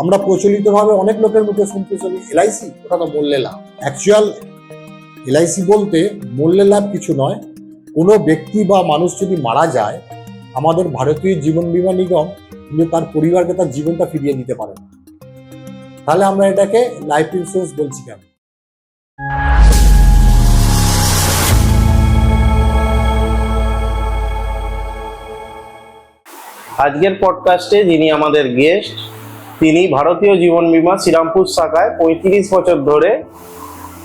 আমরা প্রচলিতভাবে অনেক লোকের মুখে শুনতে চলি এলআইসি? ওটা তো মূল্যে লাভ। অ্যাকচুয়াল এলআইসি বলতে মূল্যে লাভ কিছু নয়। কোনো ব্যক্তি বা মানুষ যদি মারা যায়, আমাদের ভারতীয় জীবন বীমা নিগম কিন্তু তার পরিবারকে তার জীবনটা ফিরিয়ে দিতে পারে না। তাহলে আমরা এটাকে লাইফ ইন্স্যুরেন্স বলছি কেন? আজকের পডকাস্টে যিনি আমাদের গেস্ট তিনি ভারতীয় জীবন বীমা শ্রীরামপুর শাখায় পঁয়ত্রিশ বছর ধরে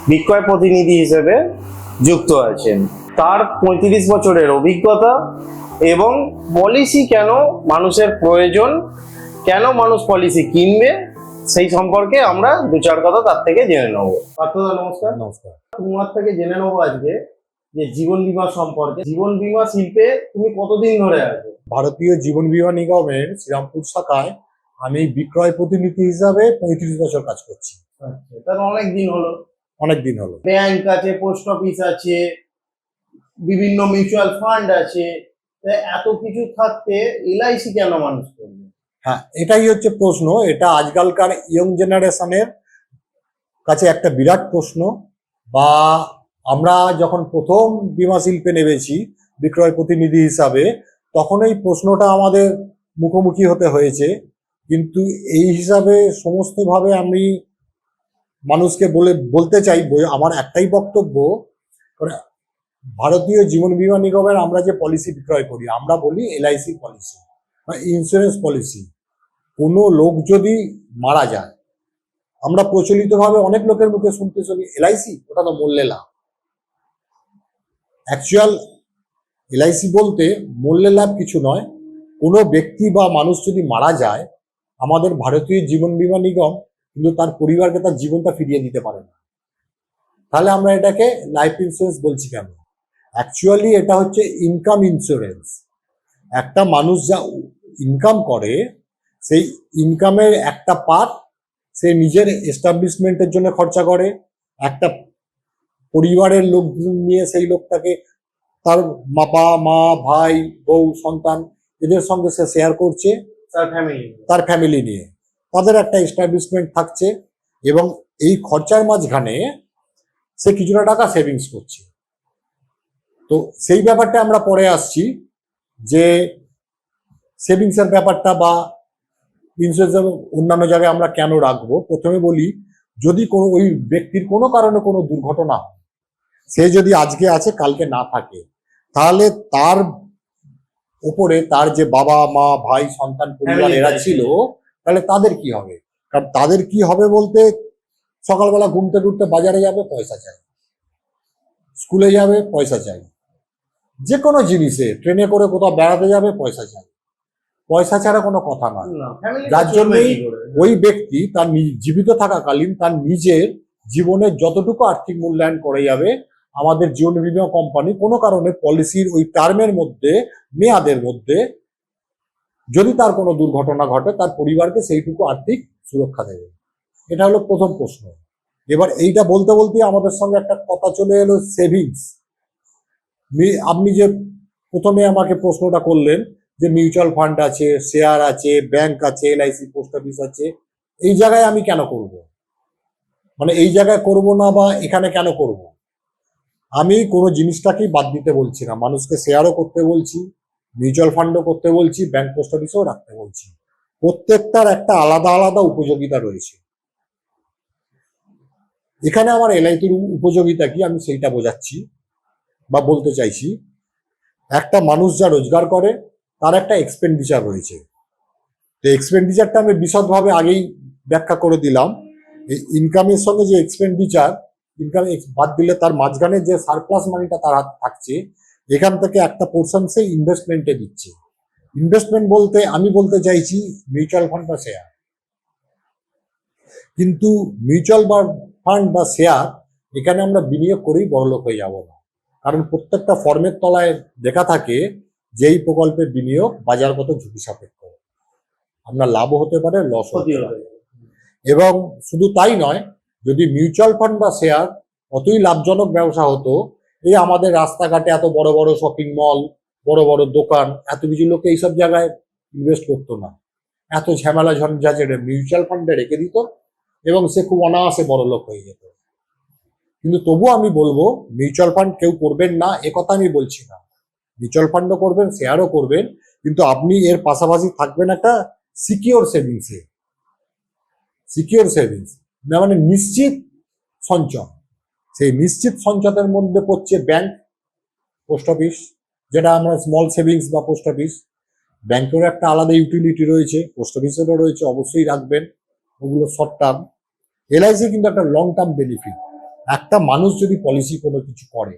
বিক্রয় প্রতিনিধি হিসেবে যুক্ত আছেন। তার পঁয়ত্রিশ বছরের অভিজ্ঞতা এবং পলিসি কেন মানুষের প্রয়োজন কেন মানুষ পলিসি কিনবে সেই সম্পর্কে আমরা দু চার কথা তার থেকে জেনে নেব। পার্থদা নমস্কার। নমস্কার। তোমার থেকে জেনে নেব আজকে যে জীবন বীমা সম্পর্কে। জীবন বীমা শিল্পে তুমি কতদিন ধরে আছো? ভারতীয় জীবন বীমা নিগমের শ্রীরামপুর শাখায় আমি বিক্রয় প্রতিনিধি হিসাবে পঁয়ত্রিশ বছর কাজ করছি। আচ্ছা তার অনেক দিন হলো। অনেক দিন হলো। ব্যাংক আছে পোস্ট অফিস আছে বিভিন্ন মিউচুয়াল ফান্ড আছে। এত কিছু থাকতে এলআইসি কেন মানুষ করবে? হ্যাঁ এটাই হচ্ছে প্রশ্ন। এটা আজকালকার ইয়ং জেনারেশনের কাছে একটা বিরাট প্রশ্ন। বা আমরা যখন প্রথম বীমা শিল্পে নেমেছি বিক্রয় প্রতিনিধি হিসাবে তখন এই প্রশ্নটা আমাদের মুখোমুখি হতে হয়েছে। কিন্তু এই হিসাবে সমস্তভাবে আমি মানুষকে বলে, বলতে চাই আমার একটাই বক্তব্য ভারতীয় জীবন বীমা নিগমের আমরা যে পলিসি বিক্রয় করি, আমরা বলি এলআইসি পলিসি বা ইন্স্যুরেন্স পলিসি কোনো লোক যদি মারা যায়, আমরা প্রচলিতভাবে অনেক লোকের মুখে শুনতে চলি এলআইসি ওটা তো মূল্যে লাভ। অ্যাকচুয়াল এলআইসি বলতে মূল্যে লাভ কিছু নয়। কোনো ব্যক্তি বা মানুষ যদি মারা যায় আমাদের ভারতীয় জীবন বীমা নিগম কিন্তু তার পরিবারকে তার জীবনটা ফিরিয়ে দিতে পারে না। তাহলে আমরা এটাকে লাইফ ইন্স্যুরেন্স বলছি কেন? অ্যাকচুয়ালি এটা হচ্ছে ইনকাম ইন্স্যুরেন্স একটা মানুষ যা ইনকাম করে, সেই ইনকামের একটা পার্ট সে নিজের এস্টাবলিশমেন্টের জন্য খরচা করে। একটা পরিবারের লোক নিয়ে সেই লোকটাকে তার বাবা মা, ভাই, বউ, সন্তান এদের সঙ্গে সে শেয়ার করছে। তার ফ্যামিলি নিয়ে। তাদের একটা এস্টাবলিশমেন্ট থাকছে এবং এই খরচার মাঝখানে সে কিছুটা টাকা সেভিংস করছে। তো সেই ব্যাপারটা আমরা পরে আসছি যে সেভিংসের ব্যাপারটা বা ইন্স্যুরেন্সের অন্যান্য জায়গায় আমরা কেন রাখব? প্রথমে বলি, যদি কোনো ওই ব্যক্তির কোনো কারণে কোনো দুর্ঘটনা সে যদি আজকে আছে, কালকে না থাকে, তাহলে তার উপরে তার যে বাবা মা ভাই সন্তান পরিবার এরা ছিল তাহলে তাদের কি হবে? কারণ তাদের কি হবে বলতে সকালবেলা ঘুমতে ঘুরতে বাজারে যাবে পয়সা চাই। স্কুলে যাবে পয়সা চাই। যে কোনো জিনিসে ট্রেনে করে কোথাও বেড়াতে যাবে পয়সা চাই। পয়সা ছাড়া কোনো কথা নয়। না যার জন্যই ওই ব্যক্তি তার জীবিত থাকাকালীন তার নিজের জীবনের যতটুকু আর্থিক মূল্যায়ন করে যাবে আমাদের জীবন বীমা কোম্পানি কোনো কারণে পলিসির ওই টার্মের মধ্যে, মেয়াদের মধ্যে যদি তার কোনো দুর্ঘটনা ঘটে, তার পরিবারকে সেইটুকু আর্থিক সুরক্ষা দেবে। এটা হলো প্রথম প্রশ্ন। এবার এইটা বলতে বলতে আমাদের সঙ্গে একটা কথা চলে এলো, সেভিংস। আপনি যে প্রথমে আমাকে প্রশ্নটা করলেন যে মিউচুয়াল ফান্ড আছে, শেয়ার আছে, ব্যাংক আছে, এলআইসি, পোস্ট অফিস আছে, এই জায়গায় আমি কেন করব? মানে এই জায়গায় করব না বা এখানে কেন করব? আমি কোনো জিনিসটাকেই বাদ দিতে বলছি না। মানুষকে শেয়ারও করতে বলছি মিউচুয়াল ফান্ডও করতে বলছি ব্যাংক পোস্ট অফিসেও রাখতে বলছি। প্রত্যেকটার একটা আলাদা আলাদা উপযোগিতা রয়েছে। এখানে আমার এলআইটির উপযোগিতা কি আমি সেইটা বোঝাচ্ছি বা বলতে চাইছি। একটা মানুষ যা রোজগার করে, তার একটা এক্সপেন্ডিচার রয়েছে। তো এক্সপেন্ডিচারটা আমি বিশদভাবে আগেই ব্যাখ্যা করে দিলাম। এই ইনকামের সঙ্গে যে এক্সপেন্ডিচার ইনকাম বাদ দিলে তার মাঝখানে যে সারপ্লাস মানিটা তার হাত থাকছে এখান থেকে একটা পোর্শন সে ইনভেস্টমেন্টে দিচ্ছে। ইনভেস্টমেন্ট বলতে আমি বলতে চাইছি মিউচুয়াল ফান্ড বা শেয়ার কিন্তু মিউচুয়াল বা ফান্ড বা শেয়ার এখানে আমরা বিনিয়োগ করেই বড়লোক হয়ে যাব না। কারণ প্রত্যেকটা ফর্মের তলায় লেখা থাকে যেই প্রকল্পে বিনিয়োগ বাজারগত ঝুঁকি সাপেক্ষ। আপনার লাভও হতে পারে লস হতে পারে। এবং শুধু তাই নয় যদি মিউচুয়াল ফান্ড বা শেয়ার অতই লাভজনক ব্যবসা হতো, এই আমাদের রাস্তাঘাটে এত বড় বড় শপিং মল বড় বড় দোকান, এত কিছু লোকে এইসব জায়গায় ইনভেস্ট করতো না। এত ঝামেলা ঝঞ্ঝাঝেড়ে মিউচুয়াল ফান্ডে রেখে দিত এবং সে খুব অনায়াসে বড় লোক হয়ে যেত। কিন্তু তবুও আমি বলব মিউচুয়াল ফান্ড কেউ করবেন না একথা আমি বলছি না। মিউচুয়াল ফান্ডও করবেন শেয়ারও করবেন, কিন্তু আপনি এর পাশাপাশি থাকবেন একটা সিকিওর সেভিংসে সিকিওর সেভিংস মানে নিশ্চিত সঞ্চয়। সেই নিশ্চিত সঞ্চয়ের মধ্যে পড়ছে ব্যাংক পোস্ট অফিস যেটা আমরা স্মল সেভিংস বা পোস্ট অফিস ব্যাংকেরও একটা আলাদা ইউটিলিটি রয়েছে পোস্ট অফিসেরও রয়েছে, অবশ্যই রাখবেন, ওগুলো শর্ট টার্ম এলআইসি কিন্তু একটা লং টার্ম বেনিফিট একটা মানুষ যদি পলিসি কোনো কিছু করে,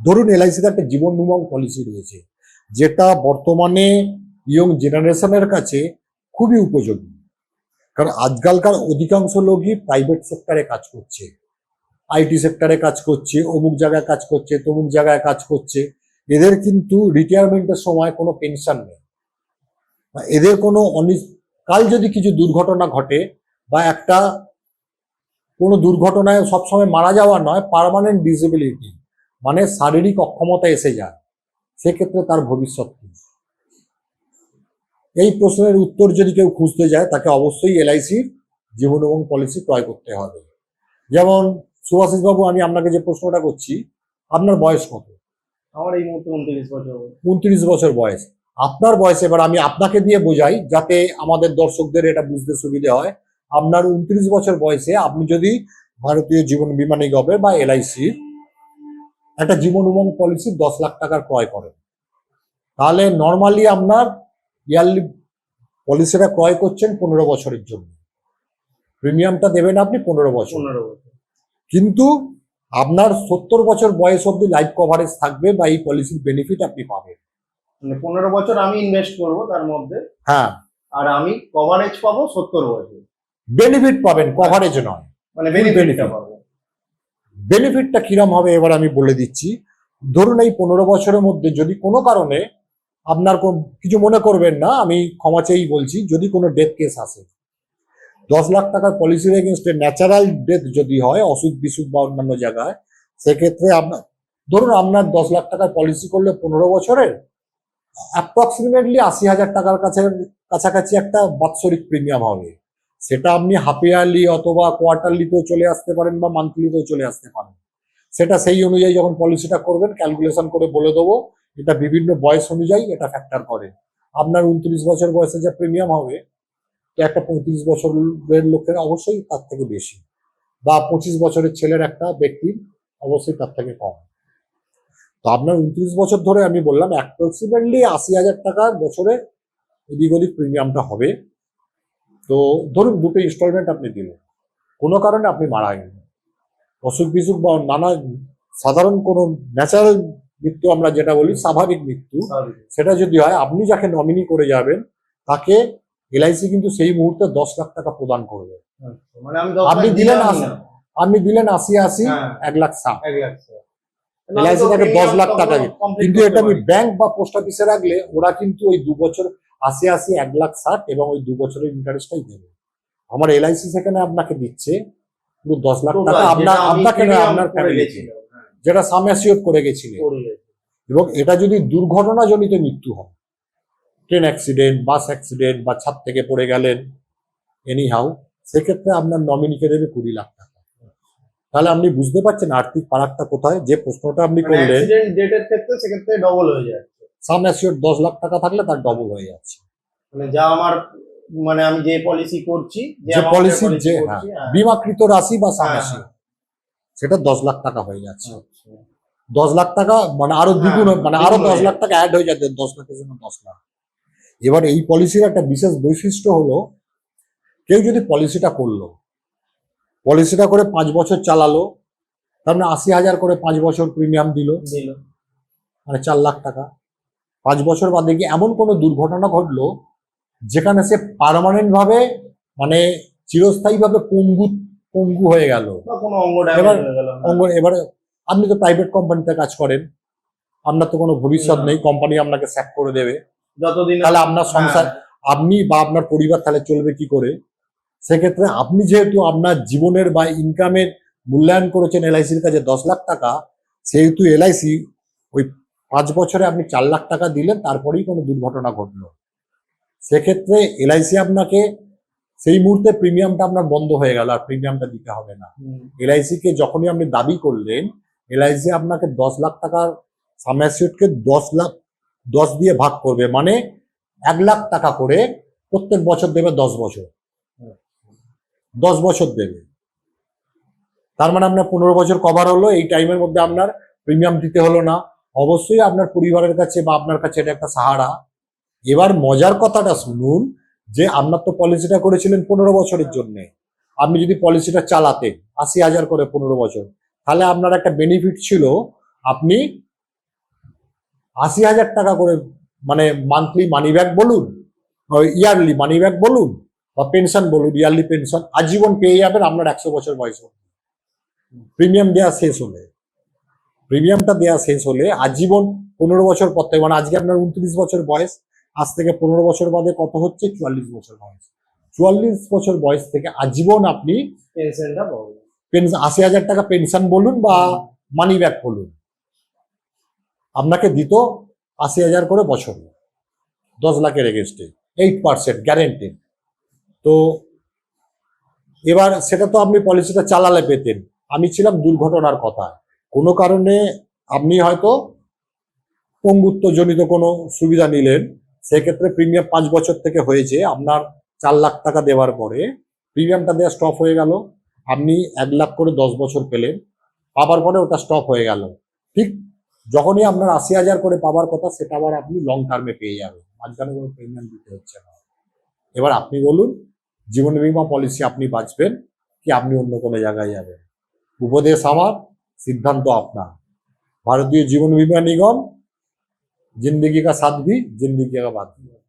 ধরুন এলআইসিতে একটা জীবন নির্মম পলিসি রয়েছে, যেটা বর্তমানে ইয়ং জেনারেশনের কাছে খুবই উপযোগী। কারণ আজকালকার অধিকাংশ লোকই প্রাইভেট সেক্টরে কাজ করছে। আইটি সেক্টরে কাজ করছে, অমুক জায়গায় কাজ করছে, তমুক জায়গায় কাজ করছে। এদের কিন্তু রিটায়ারমেন্টের সময় কোনো পেনশন নেই। এদের কোনো কাল যদি কিছু দুর্ঘটনা ঘটে বা একটা কোনো দুর্ঘটনায় সবসময় মারা যাওয়া নয় পার্মানেন্ট ডিসেবিলিটি মানে শারীরিক অক্ষমতা এসে যায়, সেক্ষেত্রে তার ভবিষ্যৎ কি? এই প্রশ্নের উত্তর যদি কেউ খুঁজতে যায় তাকে অবশ্যই এলআইসির জীবন এবং পলিসি ক্রয় করতে হবে। যেমন সুভাষিস বাবু আমি আপনাকে যে প্রশ্নটা করছি আপনার বয়স কত? আমার এই মুহূর্তে উনত্রিশ বছর। উনত্রিশ বছর বয়স। আপনার বয়স এবার আমি আপনাকে দিয়ে বোঝাই যাতে আমাদের দর্শকদের এটা বুঝতে সুবিধে হয় আপনার উনত্রিশ বছর বয়সে আপনি যদি ভারতীয় জীবন বীমা নিগমের বা এলআইসির একটা জীবন উমং পলিসি দশ লাখ টাকার ক্রয় করেন। তাহলে নর্মালি আপনার ইয়ারলি পলিসিটা ক্রয় করছেন পনেরো বছরের জন্য। প্রিমিয়ামটা দেবেন আপনি পনেরো বছর। পনেরো বছর। কিন্তু আপনার সত্তর বছর বয়স অব্দি লাইফ কভারেজ থাকবে বা এই পলিসির বেনিফিট আপনি পাবেন। মানে পনেরো বছর আমি ইনভেস্ট করব তার মধ্যে। হ্যাঁ। আর আমি কভারেজ পাবো সত্তর বছর। বেনিফিট পাবেন কভারেজ নয়। মানে বেনিফিটটা পাবো। বেনিফিটটা কিরম হবে এবার আমি বলে দিচ্ছি। ধরুন এই পনেরো বছরের মধ্যে যদি কোনো কারণে আপনার কোন- কিছু মনে করবেন না, আমি ক্ষমা চেয়েই বলছি, যদি কোনো ডেথ কেস আসে। দশ লাখ টাকার পলিসির এগেনস্টে ন্যাচারাল ডেথ যদি হয়, অসুখ বিসুখ বা অন্যান্য জায়গায়, সেক্ষেত্রে আপনার, ধরুন আপনার দশ লাখ টাকার পলিসি করলে পনেরো বছরের অ্যাপ্রক্সিমেটলি আশি হাজার টাকার কাছে, কাছাকাছি একটা বাৎসরিক প্রিমিয়াম হবে। সেটা আপনি হাফ ইয়ারলি অথবা কোয়ার্টারলিতেও চলে আসতে পারেন বা মান্থলিতেও চলে আসতে পারেন। সেটা সেই অনুযায়ী যখন পলিসিটা করবেন ক্যালকুলেশন করে বলে দেবো এটা বিভিন্ন বয়স অনুযায়ী এটা ফ্যাক্টর করে। আপনার উনত্রিশ বছর বয়সে যে প্রিমিয়াম হবে একটা পঁয়ত্রিশ বছরের লোকের অবশ্যই তার থেকে বেশি। বা পঁচিশ বছরের ছেলের একটা ব্যক্তির অবশ্যই তার থেকে কম। তো আপনার উনত্রিশ বছর ধরে আমি বললাম অ্যাপ্রক্সিমেটলি আশি হাজার টাকা বছরে এদিক ওদিক প্রিমিয়ামটা হবে। তো ধরুন দুটো ইনস্টলমেন্ট আপনি দিলেন। কোনো কারণে আপনি মারা গেলেন। অসুখ বিসুখ বা নানা সাধারণ কোনো ন্যাচারাল মৃত্যু আমরা যেটা বলি স্বাভাবিক মৃত্যু। সেটা যদি হয় আপনি যাকে নমিনি করে যাবেন তাকে এলআইসি কিন্তু সেই মুহূর্তে দশ লাখ টাকা প্রদান করবে। আচ্ছা, মানে আপনি দিলেন। আপনি দিলেন আশি আশি হ্যাঁ। এক লাখ ষাট। তো তাকে দশ লাখ টাকা কিন্তু এটা আমি ব্যাংক বা পোস্ট অফিসে রাখলে ওরা কিন্তু ওই দু বছর আশি আশি এক লাখ ষাট এবং ওই দু বছরের ইন্টারেস্টটাই দেবে। আমার এলআইসি সেখানে আপনাকে দিচ্ছে। দশ লাখ টাকা আপনার আপনাকে আপনার গেছিলাম, হ্যাঁ, যেটা সাম অ্যাসিওর করে গেছিলেন এবং এটা যদি দুর্ঘটনাজনিত মৃত্যু হয় ট্রেন অ্যাক্সিডেন্ট বাস অ্যাক্সিডেন্ট বা ছাদ থেকে পড়ে গেলেন এনি হাউ সেক্ষেত্রে আপনার নমিনিকে দেবে কুড়ি লাখ টাকা। তাহলে আপনি বুঝতে পারছেন আর্থিক ফারাকটা কোথায়? যে প্রশ্নটা আপনি মানে করলেন এর ক্ষেত্রে সেক্ষেত্রে ডবল হয়ে যায় সাম অ্যাসিওর দশ লাখ টাকা থাকলে তার ডবল হয়ে যাচ্ছে। মানে যা আমার মানে আমি যে পলিসি করছি যে পলিসি যে হ্যাঁ, হ্যাঁ। বিমাকৃত রাশি বা সাম হ্যাঁ, সেটা দশ লাখ টাকা হয়ে যাচ্ছে আচ্ছা। দশ লাখ টাকা মানে আরও হ্যাঁ, দ্বিগুণ মানে আরও দশ লাখ টাকা অ্যাড হয়ে যাচ্ছে দশ লাখের জন্য দশ লাখ এবার এই পলিসির একটা বিশেষ বৈশিষ্ট্য হলো কেউ যদি পলিসিটা করল পলিসিটা করে পাঁচ বছর চালালো তার মানে আশি হাজার করে পাঁচ বছর প্রিমিয়াম দিল। মানে চার লাখ টাকা পাঁচ বছর বাদে গিয়ে এমন কোনো দুর্ঘটনা ঘটলো যেখানে সে পার্মানেন্ট ভাবে মানে চিরস্থায়ী ভাবে পঙ্গু হয়ে গেল। বা অঙ্গ এবার- হয়ে এবারে আপনি তো প্রাইভেট কোম্পানিতে কাজ করেন। আপনার তো কোনো ভবিষ্যৎ নেই কোম্পানি আপনাকে স্যাক করে দেবে। যতদিন তাহলে আপনার সংসার হ্যাঁ, আপনি বা আপনার পরিবার তাহলে চলবে কি করে? সেক্ষেত্রে আপনি যেহেতু আপনার জীবনের বা ইনকামের মূল্যায়ন করেছেন এলআইসির কাছে দশ লাখ টাকা সেহেতু এলআইসি ওই পাঁচ বছরে আপনি চার লাখ টাকা দিলেন তারপরেই কোনো দুর্ঘটনা ঘটলো। সেক্ষেত্রে এলআইসি আপনাকে সেই মুহূর্তে প্রিমিয়ামটা আপনার বন্ধ হয়ে গেল আর প্রিমিয়ামটা দিতে হবে না। এলআইসি কে যখনই আপনি দাবি করলেন এলআইসি আপনাকে দশ লাখ টাকার সামাসিউটকে দশ লাখ দশ দিয়ে ভাগ করবে মানে এক লাখ টাকা করে প্রত্যেক বছর দেবে দশ বছর। দশ বছর দেবে। তার মানে আপনার পনেরো বছর কভার হলো এই টাইমের মধ্যে আপনার প্রিমিয়াম দিতে হলো না। অবশ্যই আপনার পরিবারের কাছে বা আপনার কাছে এটা একটা সাহারা। এবার মজার কথাটা শুনুন যে আপনার তো পলিসিটা করেছিলেন পনেরো বছরের জন্য। আপনি যদি পলিসিটা চালাতেন, আশি হাজার করে পনেরো বছর, তাহলে আপনার একটা বেনিফিট ছিল, আপনি আশি হাজার টাকা করে মানে মান্থলি মানি ব্যাক বলুন ইয়ারলি মানি ব্যাগ বলুন, বা পেনশন বলুন ইয়ারলি পেনশন আজীবন পেয়ে যাবেন আপনার একশো বছর বয়স প্রিমিয়াম দেওয়া শেষ হলে। প্রিমিয়ামটা দেওয়া শেষ হলে আজীবন পনেরো বছর পর থেকে মানে আজকে আপনার উনত্রিশ বছর বয়স আজ থেকে পনেরো বছর বাদে কত হচ্ছে? চুয়াল্লিশ বছর বয়স। চুয়াল্লিশ বছর বয়স থেকে আজীবন আপনি পেনশনটা পেনশন আশি হাজার টাকা পেনশন বলুন বা মানি ব্যাক বলুন। আপনাকে দিত আশি হাজার করে বছরে। দশ লাখের এগেনস্টে এইট পার্সেন্ট গ্যারেন্টেড তো এবার সেটা তো আপনি পলিসিটা চালালে পেতেন। আমি ছিলাম দুর্ঘটনার কথা। কোনো কারণে আপনি হয়তো পঙ্গুত্বজনিত কোনো সুবিধা নিলেন। সেক্ষেত্রে প্রিমিয়াম পাঁচ বছর থেকে হয়েছে, আপনার চার লাখ টাকা দেওয়ার পরে প্রিমিয়ামটা দেওয়া স্টপ হয়ে গেল, আপনি এক লাখ করে দশ বছর পেলেন, পাবার পরে ওটা স্টপ হয়ে গেল। ঠিক যখনই আপনার আশি হাজার করে পাবার কথা, সেটা আবার আপনি লং টার্মে পেয়ে যাবেন, মাঝখানে কোনো প্রিমিয়াম দিতে হচ্ছে না। এবার আপনি বলুন, জীবন বিমা পলিসি আপনি বাঁচবেন কি আপনি অন্য কোনো জায়গায় যাবেন? উপদেশ আমার, সিদ্ধান্ত আপনার। ভারতীয় জীবন বিমা নিগম ज़िंदगी का साथ भी ज़िंदगी का बात भी।